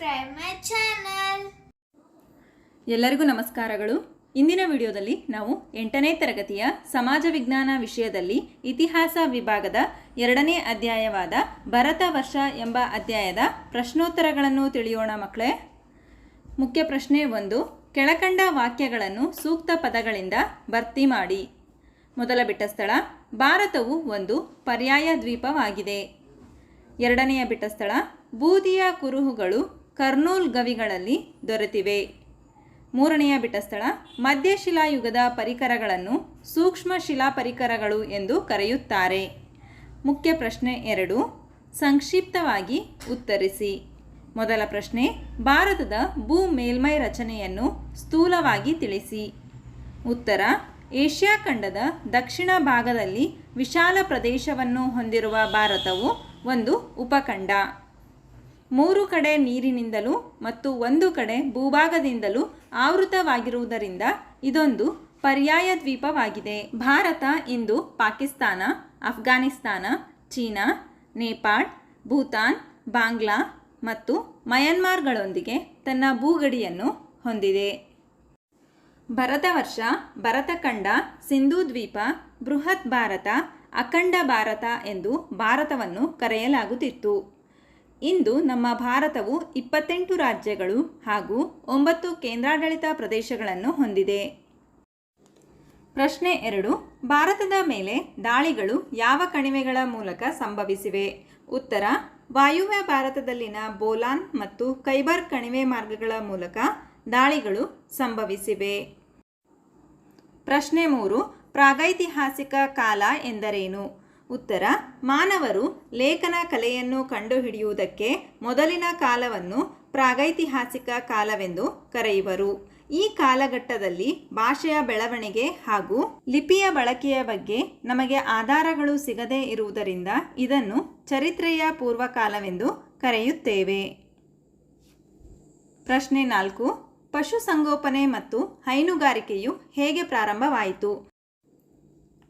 subscribe my channel ಎಲ್ಲರಿಗೂ ನಮಸ್ಕಾರಗಳು. ಇಂದಿನ ವಿಡಿಯೋದಲ್ಲಿ ನಾವು ಎಂಟನೇ ತರಗತಿಯ ಸಮಾಜ ವಿಜ್ಞಾನ ವಿಷಯದಲ್ಲಿ ಇತಿಹಾಸ ವಿಭಾಗದ ಎರಡನೇ ಅಧ್ಯಾಯವಾದ ಭರತ ವರ್ಷ ಎಂಬ ಅಧ್ಯಾಯದ ಪ್ರಶ್ನೋತ್ತರಗಳನ್ನು ತಿಳಿಯೋಣ ಮಕ್ಕಳೇ. ಮುಖ್ಯ ಪ್ರಶ್ನೆ ಒಂದು, ಕೆಳಕಂಡ ವಾಕ್ಯಗಳನ್ನು ಸೂಕ್ತ ಪದಗಳಿಂದ ಭರ್ತಿ ಮಾಡಿ. ಮೊದಲ ಬಿಟ್ಟ ಸ್ಥಳ, ಭಾರತವು ಒಂದು ಪರ್ಯಾಯ ದ್ವೀಪವಾಗಿದೆ. ಎರಡನೆಯ ಬಿಟ್ಟ ಸ್ಥಳ, ಬೂದಿಯ ಕುರುಹುಗಳು ಕರ್ನೂಲ್ ಗವಿಗಳಲ್ಲಿ ದೊರೆತಿವೆ. ಮೂರನೆಯ ಬಿಟಸ್ಥಳ ಸ್ಥಳ ಮಧ್ಯಶಿಲಾಯುಗದ ಪರಿಕರಗಳನ್ನು ಸೂಕ್ಷ್ಮ ಶಿಲಾ ಪರಿಕರಗಳು ಎಂದು ಕರೆಯುತ್ತಾರೆ. ಮುಖ್ಯ ಪ್ರಶ್ನೆ ಎರಡು, ಸಂಕ್ಷಿಪ್ತವಾಗಿ ಉತ್ತರಿಸಿ. ಮೊದಲ ಪ್ರಶ್ನೆ, ಭಾರತದ ಭೂ ಮೇಲ್ಮೈ ರಚನೆಯನ್ನು ಸ್ಥೂಲವಾಗಿ ತಿಳಿಸಿ. ಉತ್ತರ, ಏಷ್ಯಾ ಖಂಡದ ದಕ್ಷಿಣ ಭಾಗದಲ್ಲಿ ವಿಶಾಲ ಪ್ರದೇಶವನ್ನು ಹೊಂದಿರುವ ಭಾರತವು ಒಂದು ಉಪಖಂಡ. ಮೂರು ಕಡೆ ನೀರಿನಿಂದಲೂ ಮತ್ತು ಒಂದು ಕಡೆ ಭೂಭಾಗದಿಂದಲೂ ಆವೃತವಾಗಿರುವುದರಿಂದ ಇದೊಂದು ಪರ್ಯಾಯ ದ್ವೀಪವಾಗಿದೆ. ಭಾರತ ಇಂದು ಪಾಕಿಸ್ತಾನ ಅಫ್ಘಾನಿಸ್ತಾನ ಚೀನಾ, ನೇಪಾಳ್, ಭೂತಾನ್, ಬಾಂಗ್ಲಾ ಮತ್ತು ಮಯನ್ಮಾರ್ಗಳೊಂದಿಗೆ ತನ್ನ ಭೂಗಡಿಯನ್ನು ಹೊಂದಿದೆ. ಭರತ ವರ್ಷ ಭರತಖಂಡ ಸಿಂಧೂ ದ್ವೀಪ, ಬೃಹತ್ ಭಾರತ, ಅಖಂಡ ಭಾರತ ಎಂದು ಭಾರತವನ್ನು ಕರೆಯಲಾಗುತ್ತಿತ್ತು. ಇಂದು ನಮ್ಮ ಭಾರತವು ಇಪ್ಪತ್ತೆಂಟು ರಾಜ್ಯಗಳು ಹಾಗೂ ಒಂಬತ್ತು ಕೇಂದ್ರಾಡಳಿತ ಪ್ರದೇಶಗಳನ್ನು ಹೊಂದಿದೆ. ಪ್ರಶ್ನೆ ಎರಡು, ಭಾರತದ ಮೇಲೆ ದಾಳಿಗಳು ಯಾವ ಕಣಿವೆಗಳ ಮೂಲಕ ಸಂಭವಿಸಿವೆ? ಉತ್ತರ, ವಾಯುವ್ಯ ಭಾರತದಲ್ಲಿನ ಬೋಲಾನ್ ಮತ್ತು ಕೈಬರ್ ಕಣಿವೆ ಮಾರ್ಗಗಳ ಮೂಲಕ ದಾಳಿಗಳು ಸಂಭವಿಸಿವೆ. ಪ್ರಶ್ನೆ ಮೂರು, ಪ್ರಾಗೈತಿಹಾಸಿಕ ಕಾಲ ಎಂದರೇನು? ಉತ್ತರ, ಮಾನವರು ಲೇಖನ ಕಲೆಯನ್ನು ಕಂಡುಹಿಡಿಯುವುದಕ್ಕೆ ಮೊದಲಿನ ಕಾಲವನ್ನು ಪ್ರಾಗೈತಿಹಾಸಿಕ ಕಾಲವೆಂದು ಕರೆಯುವರು. ಈ ಕಾಲಘಟ್ಟದಲ್ಲಿ ಭಾಷೆಯ ಬೆಳವಣಿಗೆ ಹಾಗೂ ಲಿಪಿಯ ಬಳಕೆಯ ಬಗ್ಗೆ ನಮಗೆ ಆಧಾರಗಳು ಸಿಗದೇ ಇರುವುದರಿಂದ ಇದನ್ನು ಚರಿತ್ರೆಯ ಪೂರ್ವಕಾಲವೆಂದು ಕರೆಯುತ್ತೇವೆ. ಪ್ರಶ್ನೆ ನಾಲ್ಕು ಪಶುಸಂಗೋಪನೆ ಮತ್ತು ಹೈನುಗಾರಿಕೆಯು ಹೇಗೆ ಪ್ರಾರಂಭವಾಯಿತು?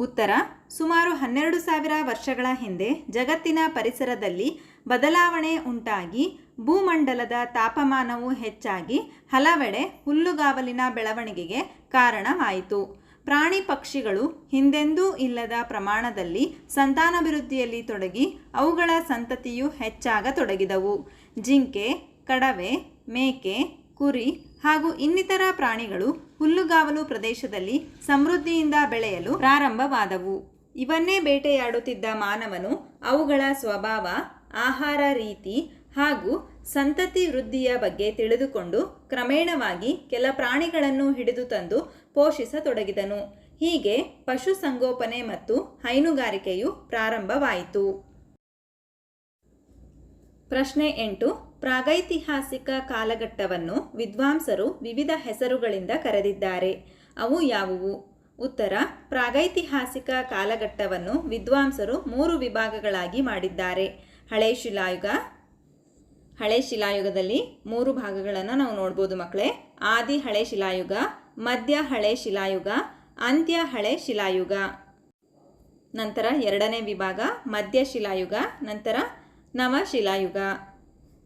ಉತ್ತರ, ಸುಮಾರು ಹನ್ನೆರಡು ಸಾವಿರ ವರ್ಷಗಳ ಹಿಂದೆ ಜಗತ್ತಿನ ಪರಿಸರದಲ್ಲಿ ಬದಲಾವಣೆ ಉಂಟಾಗಿ ಭೂಮಂಡಲದ ತಾಪಮಾನವು ಹೆಚ್ಚಾಗಿ ಹಲವೆಡೆ ಹುಲ್ಲುಗಾವಲಿನ ಬೆಳವಣಿಗೆಗೆ ಕಾರಣವಾಯಿತು. ಪ್ರಾಣಿ ಪಕ್ಷಿಗಳು ಹಿಂದೆಂದೂ ಇಲ್ಲದ ಪ್ರಮಾಣದಲ್ಲಿ ಸಂತಾನಾಭಿವೃದ್ಧಿಯಲ್ಲಿ ತೊಡಗಿ ಅವುಗಳ ಸಂತತಿಯು ಹೆಚ್ಚಾಗತೊಡಗಿದವು. ಜಿಂಕೆ, ಕಡವೆ, ಮೇಕೆ ಕುರಿ ಹಾಗೂ ಇನ್ನಿತರ ಪ್ರಾಣಿಗಳು ಹುಲ್ಲುಗಾವಲು ಪ್ರದೇಶದಲ್ಲಿ ಸಮೃದ್ಧಿಯಿಂದ ಬೆಳೆಯಲು ಪ್ರಾರಂಭವಾದವು. ಇವನ್ನೇ ಬೇಟೆಯಾಡುತ್ತಿದ್ದ ಮಾನವನು ಅವುಗಳ ಸ್ವಭಾವ, ಆಹಾರ ರೀತಿ ಹಾಗೂ ಸಂತತಿ ವೃದ್ಧಿಯ ಬಗ್ಗೆ ತಿಳಿದುಕೊಂಡು ಕ್ರಮೇಣವಾಗಿ ಕೆಲ ಪ್ರಾಣಿಗಳನ್ನು ಹಿಡಿದು ತಂದು ಪೋಷಿಸತೊಡಗಿದನು. ಹೀಗೆ ಪಶುಸಂಗೋಪನೆ ಮತ್ತು ಹೈನುಗಾರಿಕೆಯು ಪ್ರಾರಂಭವಾಯಿತು. ಪ್ರಶ್ನೆ ಎಂಟು ಪ್ರಾಗೈತಿಹಾಸಿಕ ಕಾಲಘಟ್ಟವನ್ನು ವಿದ್ವಾಂಸರು ವಿವಿಧ ಹೆಸರುಗಳಿಂದ ಕರೆದಿದ್ದಾರೆ. ಅವು ಯಾವುವು? ಉತ್ತರ, ಪ್ರಾಗೈತಿಹಾಸಿಕ ಕಾಲಘಟ್ಟವನ್ನು ವಿದ್ವಾಂಸರು ಮೂರು ವಿಭಾಗಗಳಾಗಿ ಮಾಡಿದ್ದಾರೆ. ಹಳೆ ಶಿಲಾಯುಗ, ಹಳೆ ಶಿಲಾಯುಗದಲ್ಲಿ ಮೂರು ಭಾಗಗಳನ್ನು ನಾವು ನೋಡ್ಬೋದು ಮಕ್ಕಳೇ. ಆದಿ ಹಳೆ ಶಿಲಾಯುಗ, ಮಧ್ಯ ಹಳೆ ಶಿಲಾಯುಗ, ಅಂತ್ಯ ಹಳೆ ಶಿಲಾಯುಗ. ನಂತರ ಎರಡನೇ ವಿಭಾಗ ಮಧ್ಯ ಶಿಲಾಯುಗ, ನಂತರ ನವ ಶಿಲಾಯುಗ.